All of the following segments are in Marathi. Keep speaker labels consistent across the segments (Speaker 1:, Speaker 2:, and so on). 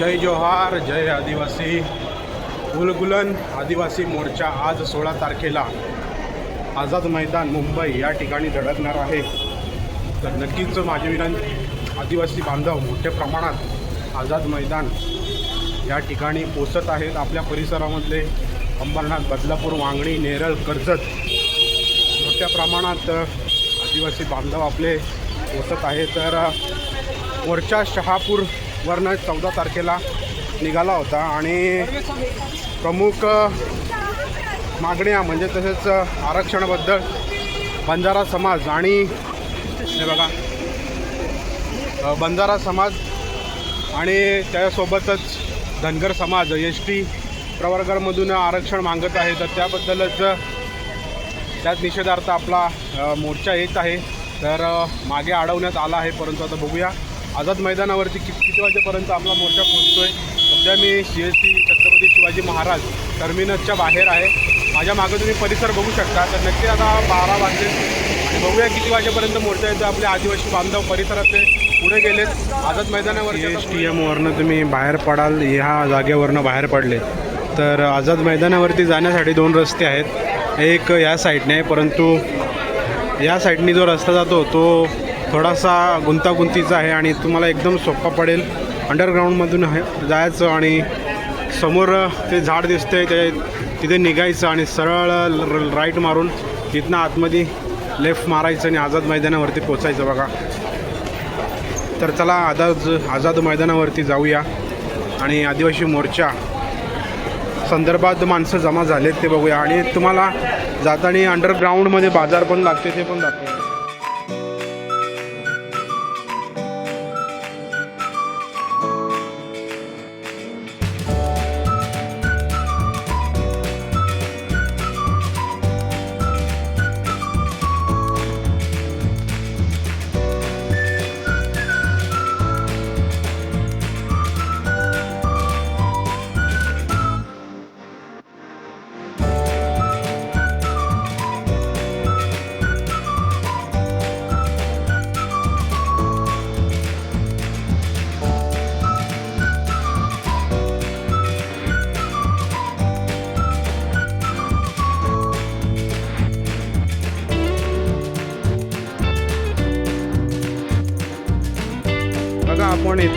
Speaker 1: जय जोहार जय आदिवासी. गुलगुलन आदिवासी मोर्चा आज सोळा तारखेला आझाद मैदान मुंबई या ठिकाणी धडकणार आहे. तर नक्कीच माझी विनंती आदिवासी बांधव मोठ्या प्रमाणात आझाद मैदान या ठिकाणी पोचत आहेत. आपल्या परिसरामधले अंबरनाथ बदलापूर वांगणी नेरळ कर्जत मोठ्या प्रमाणात आदिवासी बांधव आपले पोचत आहे तर मोर्चा शहापूर वरनं चौदा तारखेला निघाला होता आणि प्रमुख मागण्या म्हणजे तसेच आरक्षणाबद्दल बंजारा समाज आणि हे बघा बंजारा समाज आणि त्यासोबतच धनगर समाज एस टी प्रवर्गामधून आरक्षण मागत आहे. तर त्याबद्दलच त्याच निषेधार्थ आपला मोर्चा येत आहे. तर मागे अडवण्यात आला आहे. परंतु आता बघूया. आझाद मैदानावरती कि किती वाजेपर्यंत आपला मोर्चा पोहोचतोय? सध्या मी C S T Chhatrapati Shivaji Maharaj टर्मिनसच्या बाहेर आहे. माझ्या मागे तुम्ही परिसर बघू शकता. तर नक्की आता बारा वाजले. आणि बघूया किती वाजेपर्यंत मोर्चा येतो आपले आदिवासी बांधव परिसरातले पुढे गेलेत. आझाद मैदानावर एस टी एमवरनं तुम्ही बाहेर पडाल. ह्या जागेवरनं बाहेर पडले. तर आझाद मैदानावरती जाण्यासाठी दोन रस्ते आहेत. एक या साईडने आहे परंतु या साईडनी जो रस्ता जातो तो थोडासा गुंतागुंतीचा आहे आणि तुम्हाला एकदम सोपा पडेल. अंडरग्राऊंडमधून आहे जायचं आणि समोर ते झाड दिसते ते तिथे निघायचं आणि सरळ र- राईट मारून तिथनं आतमध्ये लेफ्ट मारायचं आणि आझाद मैदानावरती पोचायचं बघा. तर चला आझाद आझाद मैदानावरती जाऊया. आणि आदिवासी मोर्चा संदर्भात माणसं जमा झालेत ते बघूया. आणि तुम्हाला जाताना अंडरग्राऊंडमध्ये बाजार पण लागते ते पण दाखवू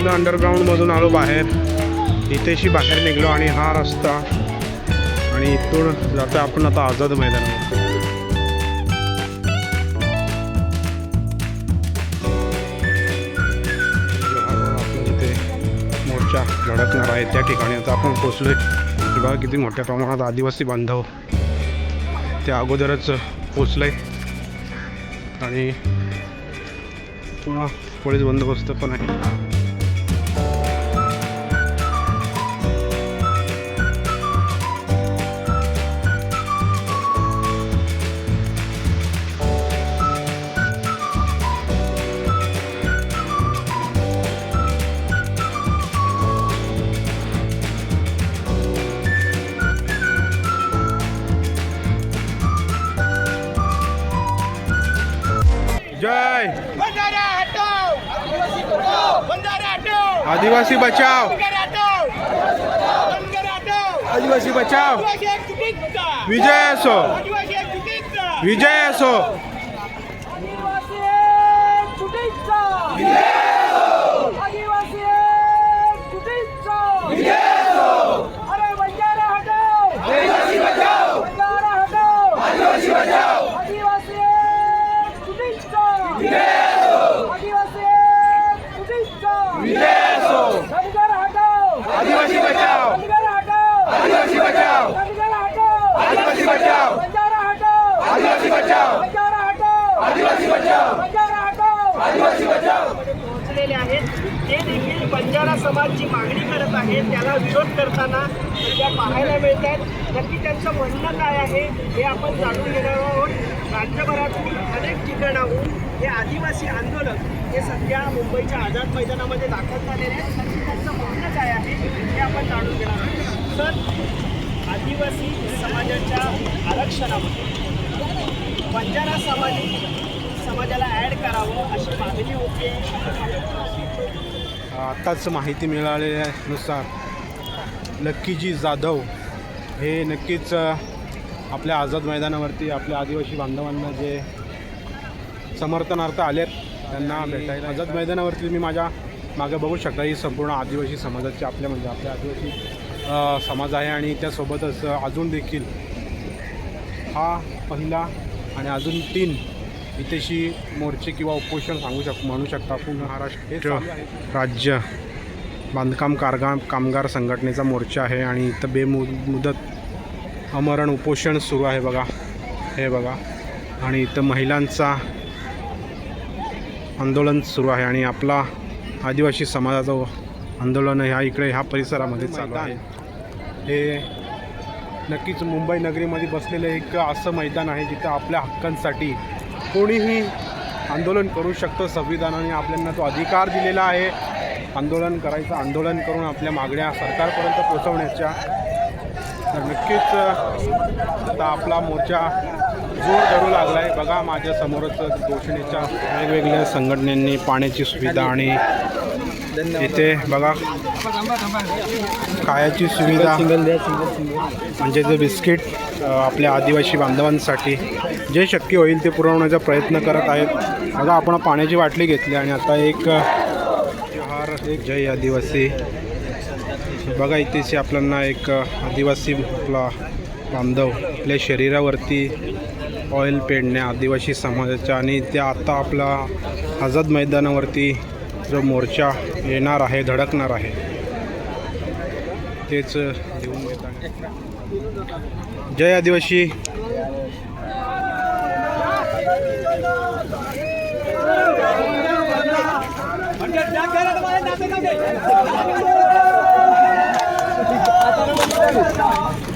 Speaker 1: इथनं अंडरग्राऊंडमधून आलो बाहेर. इथेशी बाहेर निघलो आणि हा रस्ता. आणि इथून जातो आपण आता आझाद मैदानावर. मोर्चा लढकणार आहे त्या ठिकाणी. आता आपण पोचलोय बघा किती मोठ्या प्रमाणात आदिवासी बांधव त्या अगोदरच पोचलंय आणि पुन्हा पोलीस बंदोबस्त पण आहे. आदिवासी बचाव आदिवासी बचाव विजय असो विजय असो
Speaker 2: आदिवासी एक चुकीचा आदिवासी एक चुकीचा अरे बंजारा हटाओ आदिवासी बचाओ बंजारा हटाओ आदिवासी बचाओ आदिवासी एक चुकीचा आदिवासी एक चुकीचा बंजारा हटाओ
Speaker 1: आदिवासी बचाव
Speaker 2: बंजारा हटाओ
Speaker 1: आदिवासी बचाव
Speaker 2: बंजारा हटाओ
Speaker 1: आदिवासी बचाव
Speaker 2: बंजारा हटाओ
Speaker 1: आदिवासी बचाव
Speaker 2: बंजारा हटाओ
Speaker 1: आदिवासी बचाव
Speaker 2: बंजारा हटाओ
Speaker 1: आदिवासी बचाव
Speaker 3: पोहोचलेले आहेत ते देखील बंजारा समाज जी मागणी करत आहे त्याला विरोध करताना त्या पाहायला मिळतात नक्की त्यांचं म्हणणं काय आहे हे आपण जाणून घेणार आहोत राज्यभरातून अनेक ठिकाणाहून हे आदिवासी आंदोलन हे सध्या मुंबईच्या आझाद मैदानामध्ये दाखल झालेले आहे. त्यांचं म्हणणं काय आहे हे आपण जाणून घेणार आहोत. तर आदिवासी समाजाच्या आरक्षणामध्ये बंजारा समाज समाजाला ॲड करावं अशी मागणी होते
Speaker 1: आत्ताच माहिती मिळालेल्यानुसार लक्कीजी जाधव हे नक्कीच आपल्या आझाद मैदानावरती आपल्या आदिवासी बांधवांना जे समर्थनार्थ आलेत. त्यांना भेटायला. आझाद मैदानावरती तुम्ही माझ्या मागे बघू शकता. ही संपूर्ण आदिवासी समाजाची आपल्या म्हणजे आपल्या आदिवासी समाज आहे आणि त्यासोबतच अजून देखील हा पहिला आणि अजून तीन इथेशी मोर्चे किंवा उपोषण सांगू शक म्हणू शकता. आपण महाराष्ट्र राज्य. बांधकाम कारगा कामगार संघटनेचा मोर्चा आहे आणि इथं बेमु मुदत अमरण उपोषण सुरू आहे बघा. हे बघा. आणि इथं महिलांचा आंदोलन सुरू आहे आणि आपला आदिवासी समाजाचं आंदोलन ह्या इकडे ह्या परिसरामध्ये चालू आहे. हे नक्कीच मुंबई नगरीमध्ये बसलेलं एक असं मैदान आहे जिथं आपल्या हक्कांसाठी कोणीही आंदोलन करू शकतं. संविधानाने आपल्यांना तो अधिकार दिलेला आहे. आंदोलन करायचं आंदोलन करून आपल्या मागण्या सरकारपर्यंत पोचवण्याच्या तर नक्कीच आता आपला मोर्चा जोर धरू लागला आहे बघा माझ्या समोरच घोषणेच्या वेगवेगळ्या संघटनांनी पाण्याची सुविधा आणि इथे बघा खायाची सुविधा म्हणजे जे बिस्किट आपल्या आदिवासी बांधवांसाठी जे शक्य होईल ते पुरवण्याचा प्रयत्न करत आहेत. बघा आपण पाण्याची बाटली घेतली आणि आता एक हार एक जय आदिवासी. बघा इथेच आपल्याला एक आदिवासी आपला बांधव आपल्या शरीरावरती ऑइल पेडण्या आदिवासी समाजाच्या आणि त्या आत्ता आपला आझाद मैदानावरती जो मोर्चा येणार आहे धडकणार आहे तेच लिहून घेत जय आदिवासी.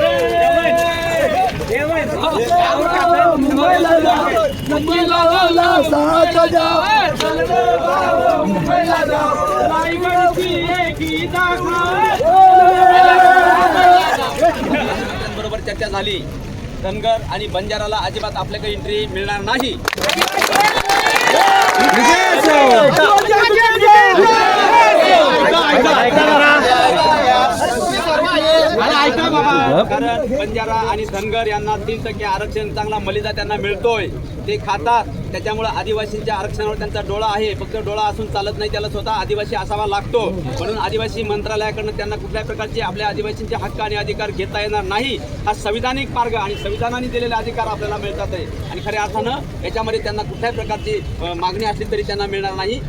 Speaker 4: Yeah.
Speaker 5: बरोबर चर्चा झाली धनगर आणि बंजाराला अजिबात आपल्याकडे एंट्री मिळणार नाही कारण बंजारा आणि धनगर यांना तीन टक्के आरक्षण चांगला मलिदा त्यांना मिळतोय ते खातात त्याच्यामुळे आदिवासींच्या आरक्षणावर त्यांचा डोळा आहे. फक्त डोळा असून चालत नाही त्याला स्वतः आदिवासी असावा लागतो म्हणून आदिवासी मंत्रालयाकडनं त्यांना कुठल्याही प्रकारचे आपल्या आदिवासींचे हक्क आणि अधिकार घेता येणार नाही. हा संविधानिक मार्ग आणि संविधानाने दिलेले अधिकार आपल्याला मिळतात आहे आणि खऱ्या अर्थानं याच्यामध्ये त्यांना कुठल्याही प्रकारची मागणी असली तरी त्यांना मिळणार नाही.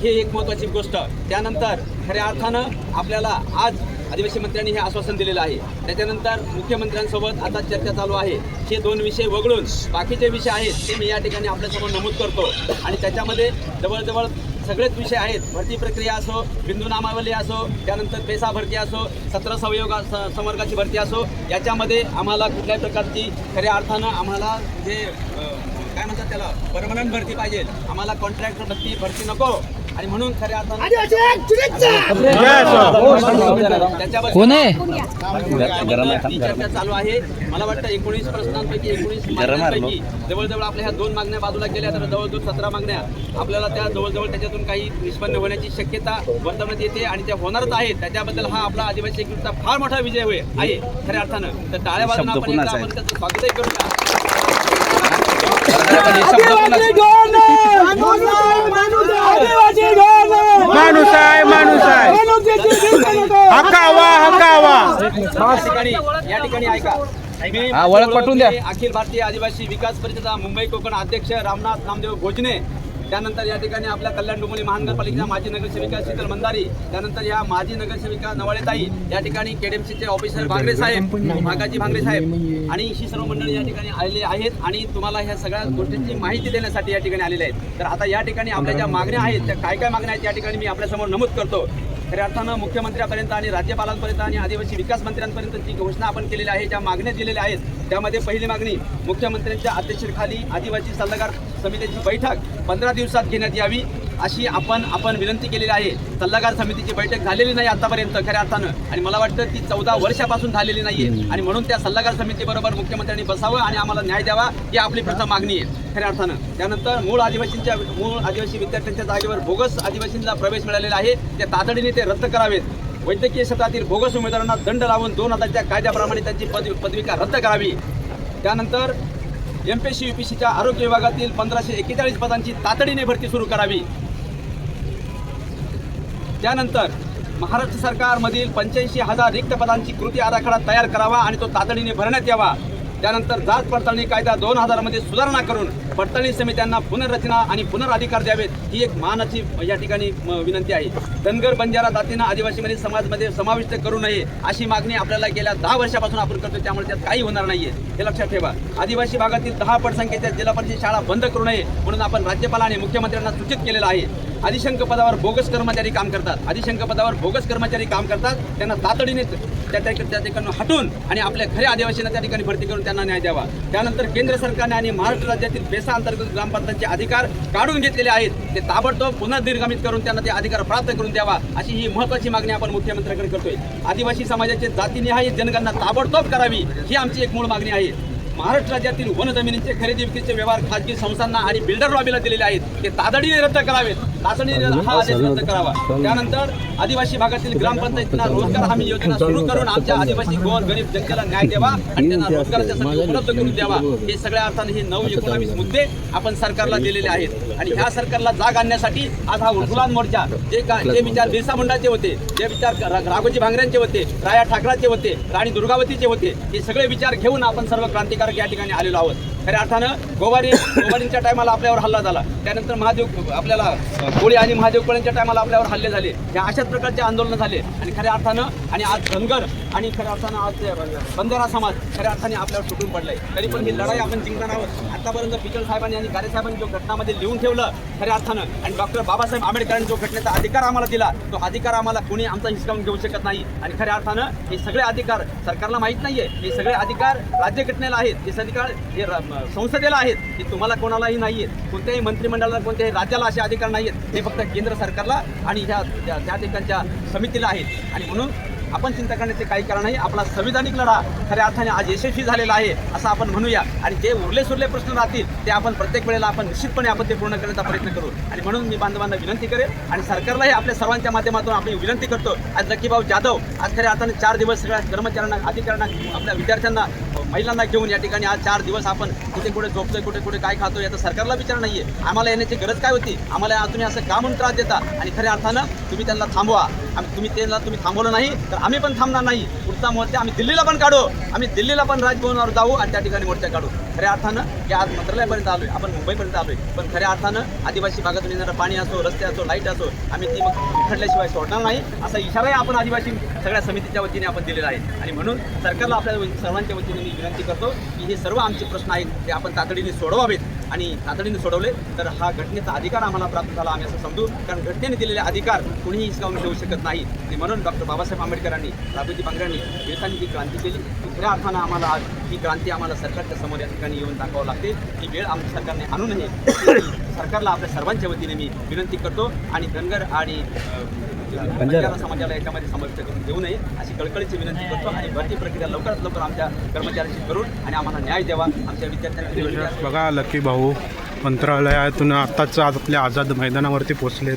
Speaker 5: ही एक महत्त्वाची गोष्ट. त्यानंतर खऱ्या अर्थानं आपल्याला आज आदिवासी मंत्र्यांनी हे आश्वासन दिलेलं आहे. त्याच्यानंतर मुख्यमंत्र्यांसोबत आता चर्चा चालू आहे. हे दोन विषय वगळून बाकीचे विषय आहेत ते मी या ठिकाणी आपल्यासमोर नमूद करतो. आणि त्याच्यामध्ये जवळजवळ सगळेच विषय आहेत. भरती प्रक्रिया असो बिंदू नामावली असो त्यानंतर पेसा भरती असो सत्र संयोग स- संवर्गाची भरती असो याच्यामध्ये आम्हाला कुठल्याही प्रकारची खऱ्या अर्थानं आम्हाला जे काय म्हणतात त्याला परमनंट भरती पाहिजे. आम्हाला कॉन्ट्रॅक्टर भरती भरती नको. आणि म्हणून खऱ्या अर्थानं त्याच्यावर
Speaker 4: कोण आहे?
Speaker 5: चालू आहे. मला वाटतं एकोणीस प्रश्नांपैकी एकोणीस मागण्यांपैकी जवळजवळ आपल्या ह्या दोन मागण्या बाजूला केल्या तर जवळजवळ सतरा मागण्या. आपल्याला त्या जवळजवळ त्याच्यातून काही निष्पन्न होण्याची शक्यता वर्तवण्यात येते आणि त्या होणारच आहेत. त्याच्याबद्दल हा आपला आदिवासी एकजुटचा फार मोठा विजय होय आहे खऱ्या अर्थानं. तर टाळ्या वाजून आपण एकदा आपण त्याचं स्वागतही करूया आपण हे शब्द पुन्हा-
Speaker 1: माणूस आहे माणूस आहे हकावा हकावा.
Speaker 5: या ठिकाणी या ठिकाणी ऐका. मी
Speaker 4: हा, ओळख पटवून द्या.
Speaker 5: अखिल भारतीय आदिवासी विकास परिषदेचा मुंबई कोकण अध्यक्ष रामनाथ नामदेव भोजने. त्यानंतर या ठिकाणी आपल्या कल्याण डोंबिवली महानगरपालिकेच्या माजी नगरसेविका शीतल मंदारी. त्यानंतर या माजी नगरसेविका नवाळेताई या ठिकाणी केडीएमसीचे ऑफिसर भांगरे साहेब भागाजी भांगरे साहेब आणि ही सर्व मंडळी या ठिकाणी आलेली आहेत आणि तुम्हाला ह्या सगळ्या गोष्टींची माहिती देण्यासाठी या ठिकाणी आलेले आहेत. तर आता या ठिकाणी आपल्या ज्या मागण्या आहेत त्या काय काय मागण्या आहेत या ठिकाणी मी आपल्यासमोर नमूद करतो. खऱ्या अर्थानं मुख्यमंत्र्यांपर्यंत आणि राज्यपालांपर्यंत आणि आदिवासी विकास मंत्र्यांपर्यंत जी घोषणा आपण केलेली आहे ज्या मागण्या दिलेल्या आहेत त्यामध्ये पहिली मागणी मुख्यमंत्र्यांच्या अध्यक्षतेखाली आदिवासी सल्लागार समितीची बैठक पंधरा दिवसात घेण्यात यावी. अशी आपण आपण विनंती केलेली आहे. सल्लागार समितीची बैठक झालेली नाही आतापर्यंत खऱ्या अर्थानं. आणि मला वाटतं ती चौदा वर्षापासून झालेली नाहीये. आणि म्हणून त्या सल्लागार समितीबरोबर मुख्यमंत्र्यांनी बसावं आणि आम्हाला न्याय द्यावा ही आपली प्रथम मागणी आहे खऱ्या अर्थानं. त्यानंतर मूळ आदिवासींच्या मूळ आदिवासी विद्यार्थ्यांच्या जागेवर बोगस आदिवासींना प्रवेश मिळालेला आहे. ते तातडीने ते रद्द करावेत. वैद्यकीय क्षेत्रातील बोगस उमेदवारांना दंड लावून दोन हजारच्या कायद्याप्रमाणे त्यांची पदवी पदविका रद्द करावी. त्यानंतर M P S C U P आरोग्य विभागातील पंधराशे एक्केचाळीस पदांची तातडीने भरती सुरू करावी. त्यानंतर महाराष्ट्र सरकारमधील पंच्याऐंशी हजार रिक्त पदांची कृती आराखडा तयार करावा आणि तो तातडीने भरण्यात यावा. त्यानंतर जात पडताळणी कायदा दोन हजारमध्ये सुधारणा करून पडताळणी समित्यांना पुनर्रचना आणि पुनराधिकार द्यावेत ही एक मानाची या ठिकाणी म, विनंती आहे. धनगर बंजारा जातींना आदिवासीमध्ये समाजमध्ये समाविष्ट करू नये अशी मागणी आपल्याला गेल्या दहा वर्षापासून आपण करतो त्यामुळे त्यात काही होणार नाहीये. हे लक्षात ठेवा. आदिवासी भागातील दहा पटसंख्येच्या जिल्हा परिषद शाळा बंद करू नये म्हणून आपण राज्यपाल आणि मुख्यमंत्र्यांना सूचित केलेलं आहे. अधिशंक पदावर बोगस कर्मचारी काम करतात. अधिशंक पदावर बोगस कर्मचारी काम करतात. त्यांना तातडीने त्या त्या त्या ठिकाणी हटून आणि आपल्या खऱ्या आदिवासींना त्या ठिकाणी भरती करून त्यांना न्याय द्यावा. त्यानंतर केंद्र सरकारने आणि महाराष्ट्र राज्यातील बेसा अंतर्गत ग्रामपंचायतचे अधिकार काढून घेतलेले आहेत. ते ताबडतोब पुन्हा दीर्घामित करून त्यांना ते अधिकार प्राप्त करून द्यावा अशी ही महत्वाची मागणी आपण मुख्यमंत्र्यांकडे करतोय. आदिवासी समाजाचे जातीनिहाय जनगणना ताबडतोब करावी ही आमची एक मूळ मागणी आहे. महाराष्ट्र राज्यातील वन जमिनींचे खरेदी विक्रीचे व्यवहार खाजगी संस्थांना आणि बिल्डर लॉबीला दिलेले आहेत. ते तातडीने रद्द करावेत. तातडीने हा आदेश रद्द करावा. त्यानंतर आदिवासी भागातील ग्रामपंचायतींना रोजगार हमी योजना सुरू करून आमच्या आदिवासी गोर गरीब जनतेला न्याय द्यावा आणि त्यांना रोजगाराच्या संधी उपलब्ध करून द्यावा. हे सगळ्या अर्थाने हे नऊ एकोणावीस मुद्दे आपण सरकारला दिलेले आहेत. आणि ह्या सरकारला जाग आणण्यासाठी आज हा उर्फुलान मोर्चा जे का जे विचार बिरसा मुंडाचे होते जे विचार राघोजी भांगऱ्यांचे होते राया ठाकराचे होते राणी दुर्गावतीचे होते हे सगळे विचार घेऊन आपण सर्व क्रांतिकारक या ठिकाणी आलेलो आहोत. खऱ्या अर्थानं गोवारी गोवारींच्या टायमाला आपल्यावर हल्ला झाला. त्यानंतर महादेव आपल्याला कोळी आणि महादेव कोळ्यांच्या टायमाला आपल्यावर हल्ले झाले. या अशाच प्रकारचे आंदोलन झाले. आणि खऱ्या अर्थानं आणि आज धनगर आणि खऱ्या अर्थानं आज ते बंजारा समाज खऱ्या अर्थाने आपल्यावर सुटून पडलाय. तरी पण ही लढाई आपण जिंकणार आहोत. आतापर्यंत पिचल साहेबांनी आणि गारे साहेबांनी जो घटनामध्ये लिहून ठेवलं खऱ्या अर्थानं आणि डॉक्टर बाबासाहेब आंबेडकरांनी जो घटनेचा अधिकार आम्हाला दिला तो अधिकार आम्हाला कोणी आमचा हिसकावून घेऊ शकत नाही. आणि खऱ्या अर्थानं हे सगळे अधिकार सरकारला माहीत नाहीये. हे सगळे अधिकार राज्यघटनेला आहेत. हे अधिकार हे संसदेला आहेत. हे तुम्हाला कोणालाही नाही आहेत कोणत्याही मंत्रिमंडळाला कोणत्याही राज्याला असे अधिकार नाही आहेत हे फक्त केंद्र सरकारला आणि ह्या त्या ठिकाणच्या समितीला आहेत. आणि म्हणून आपण चिंता करण्याचे काही कारण नाही. आपला संविधानिक लढा खऱ्या अर्थाने आज यशस्वी झालेला आहे असं आपण म्हणूया. आणि जे उरले सुरले प्रश्न राहतील ते आपण प्रत्येक वेळेला आपण निश्चितपणे आपण ते पूर्ण करण्याचा प्रयत्न करू. आणि म्हणून मी बांधवांना विनंती करेन आणि सरकारलाही आपल्या सर्वांच्या माध्यमातून आपली विनंती करतो. आज लकीभाऊ जाधव आज खऱ्या अर्थाने चार दिवस सगळ्या कर्मचाऱ्यांना अधिकाऱ्यांना आपल्या विद्यार्थ्यांना महिलांना घेऊन या ठिकाणी आज चार दिवस आपण कुठे कुठे झोपतोय कुठे कुठे काय खातोय याचा सरकारला विचार नाहीये. आम्हाला येण्याची गरज काय होती? आम्हाला तुम्ही असं का म्हणून त्रास देता. आणि खऱ्या अर्थानं तुम्ही त्यांना थांबवा. आम्ही तुम्ही त्यांना तुम्ही थांबवलं नाही तर आम्ही पण थांबणार नाही. पुढचा मोर्चा आम्ही दिल्लीला पण काढू. आम्ही दिल्लीला पण राजभवनावर जाऊ आणि त्या ठिकाणी मोर्चा काढू. खऱ्या अर्थानं जे आज मंत्रालयापर्यंत आहे आपण मुंबईपर्यंत आहे पण खऱ्या अर्थानं आदिवासी भागातून येणारं पाणी असो रस्ते असो लाइट असो आम्ही ती मग खडल्याशिवाय सोडणार नाही. असा इशाराही आपण आदिवासी सगळ्या समितीच्या वतीने आपण दिलेला आहे. आणि म्हणून सरकारला आपल्या सर्वांच्या वतीने मी विनंती करतो की हे सर्व आमचे प्रश्न आहेत ते आपण तातडीने सोडवावेत. आणि तातडीने सोडवले तर हा घटनेचा अधिकार आम्हाला प्राप्त झाला आम्ही असं समजू. कारण घटनेने दिलेले अधिकार कुणीही हिसकावून घेऊ शकत नाही. आणि म्हणून डॉक्टर बाबासाहेब आंबेडकरांनी राघोजी बांगऱ्यांनी देशांनी जी क्रांती केली. खऱ्या अर्थानं आम्हाला आज ही क्रांती आम्हाला सरकारच्या समोर या ठिकाणी येऊन दाखवावं लागते. ही वेळ आमच्या सरकारने आणू नये सरकारला आपल्या सर्वांच्या वतीने मी विनंती करतो आणि धनगर आणि बंजारा. समाजाला याच्यामध्ये समाविष्ट करून देऊ नये अशी कळकळीची विनंती करतो आणि भरती प्रक्रिया लवकरात लवकर आमच्या कर्मचाऱ्यांशी करून आणि आम्हाला न्याय द्यावा. आमच्या विद्यार्थ्यांना
Speaker 1: बघा लकी भाऊ मंत्रालयातून आत्ताच आज आपल्या आझाद मैदानावरती पोचलेत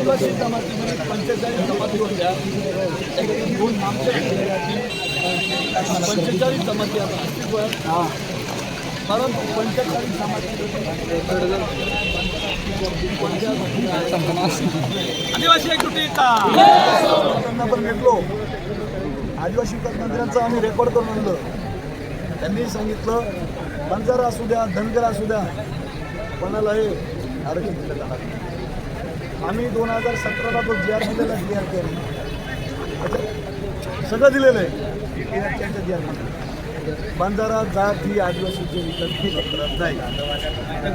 Speaker 6: आदिवासी जमातीमध्ये पंचेचाळीस जमाती होत्या दोन आमच्या पंचेचाळीस जमाती आता अस्तित्वात परंतु पंचेचाळीस
Speaker 2: आदिवासी एकजुटीचा
Speaker 6: त्यांना पण भेटलो. आदिवासी मंत्र्यांचं आम्ही रेकॉर्ड करून आणलं. त्यांनी सांगितलं बंजारा असू द्या धनगर असू द्या. कोणालाही आरक्षण दिलं जाणार नाही. आम्ही दोन हजार सतराला तो जी आर दिलेला जी आर त्याच्यात सगळं दिलेलं आहे. जी आर बंजारा जात ही आदिवासीची विकल्पी पत्रात नाही.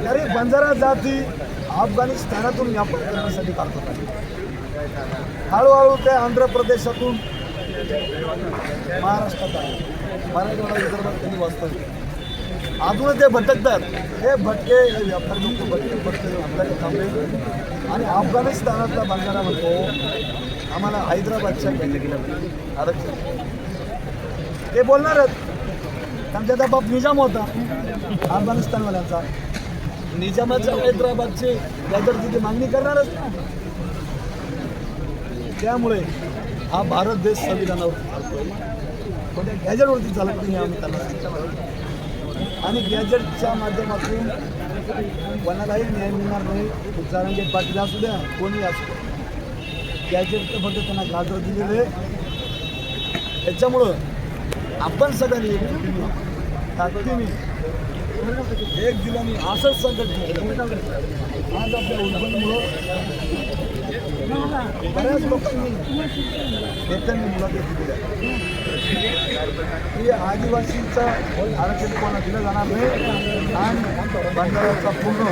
Speaker 6: अरे बंजारा जात ही अफगाणिस्तानातून व्यापार करण्यासाठी काढतात. हळूहळू ते आंध्र प्रदेशातून महाराष्ट्रात आले. मराठवाडा विदर्भात त्यांनी वास्तव्य अजूनच ते भटकतात हे भटके हे व्यापारी लोक भटके भटके आपल्याला थांबले. आणि अफगाणिस्तानातला बंजारा म्हणतो आम्हाला हैदराबादच्या आरक्षण. ते बोलणारच. कारण त्याचा बाप निजाम होता अफगाणिस्तानवाल्यांचा. निजामाच्या हैदराबादचे गॅजर तिथे मागणी करणारच ना. त्यामुळे हा भारत देश संविधानावर चालतोय पण त्या गॅजेटवरती चालत नाही आम्ही त्यांना आणि गॅजेटच्या माध्यमातून कोणालाही न्याय मिळणार नाही. उच्चारंगे पाटील असू द्या कोणी असू द्या. गॅजेटचं फक्त त्यांना गाजर दिलेलं. आहे त्याच्यामुळं आपण सगळ्यांनी एक ताकदीने. एक दिलाने असंच संकट आज आपल्या उद्बलमुळं बऱ्याच लोकांनी नेत्यांनी मुलाखती दिल्या की आदिवासींचं आरक्षण कोणा दिलं जाणार नाही आणि बंजाराचा पूर्ण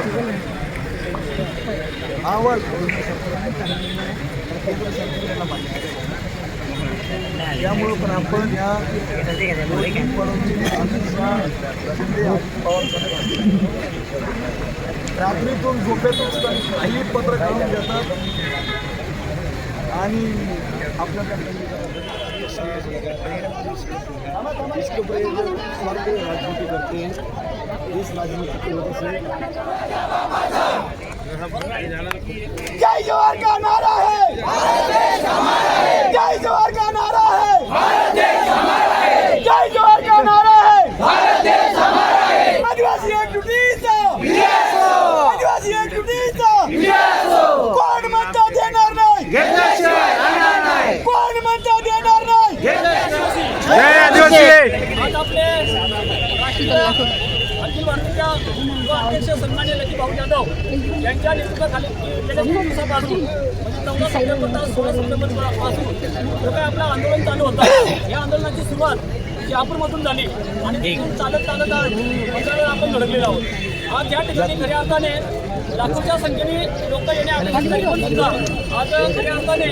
Speaker 6: आवाज केंद्र सरकारला मान्य त्यामुळं पण आपण या रात्रीतून झोपेतून काही पत्र काढून घेतात आणि आपल्याला इसके ऊपर ये जो स्वार्थ राजनीति करते हैं। इस राजनीति की वजह से जय जवाहर का नारा है। जय जवाहर का नारा है जय जवाहर का नारा है आदिवासी एकजुटीचा आदिवासी एकजुटीचा कोण म्हणता देणार नाही कोण म्हणता देणार नाही
Speaker 1: जय आदिवासी
Speaker 2: आज आपले राष्ट्रीय अखिल भारतीय अध्यक्ष सन्मान्य लकी भाऊ जाधव यांच्या नेतृत्वाखाली गेल्या दोन दिवसापासून म्हणजे चौदा सप्टेंबर सोळा सप्टेंबरपासून जो काही आपलं आंदोलन चालू होतं या आंदोलनाची सुरुवात शहापूरमधून झाली आणि तिथून चालत चालत मंत्रालयात आपण धडकलेलो आहोत. आज या ठिकाणी खऱ्या अर्थाने लाखोच्या संख्येने लोक येणे अपेक्षित तरी पण सुद्धा आज खऱ्या अर्थाने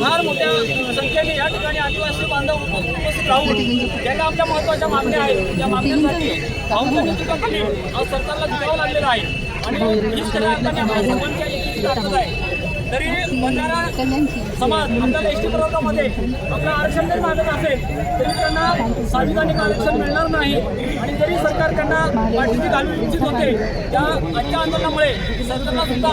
Speaker 2: फार मोठ्या संख्येने या ठिकाणी आदिवासी बांधव राहून त्यांना आमच्या महत्त्वाच्या मागण्या आहेत. त्या मागण्यांसाठी भाऊच्या नेतृत्वाखाली आज सरकारला झुकावं लागलेलं आहे. आणि सर्वांच्या आहे. तरी बंजारा समाज आपल्याला एस टी प्रवर्गामध्ये आपलं आरक्षण जरी मागत असेल तरी त्यांना संविधानिक आरक्षण मिळणार नाही. आणि जरी सरकार त्यांना पाठीशी घालू इच्छित होते त्या आजच्या आंदोलनामुळे सरकारला सुद्धा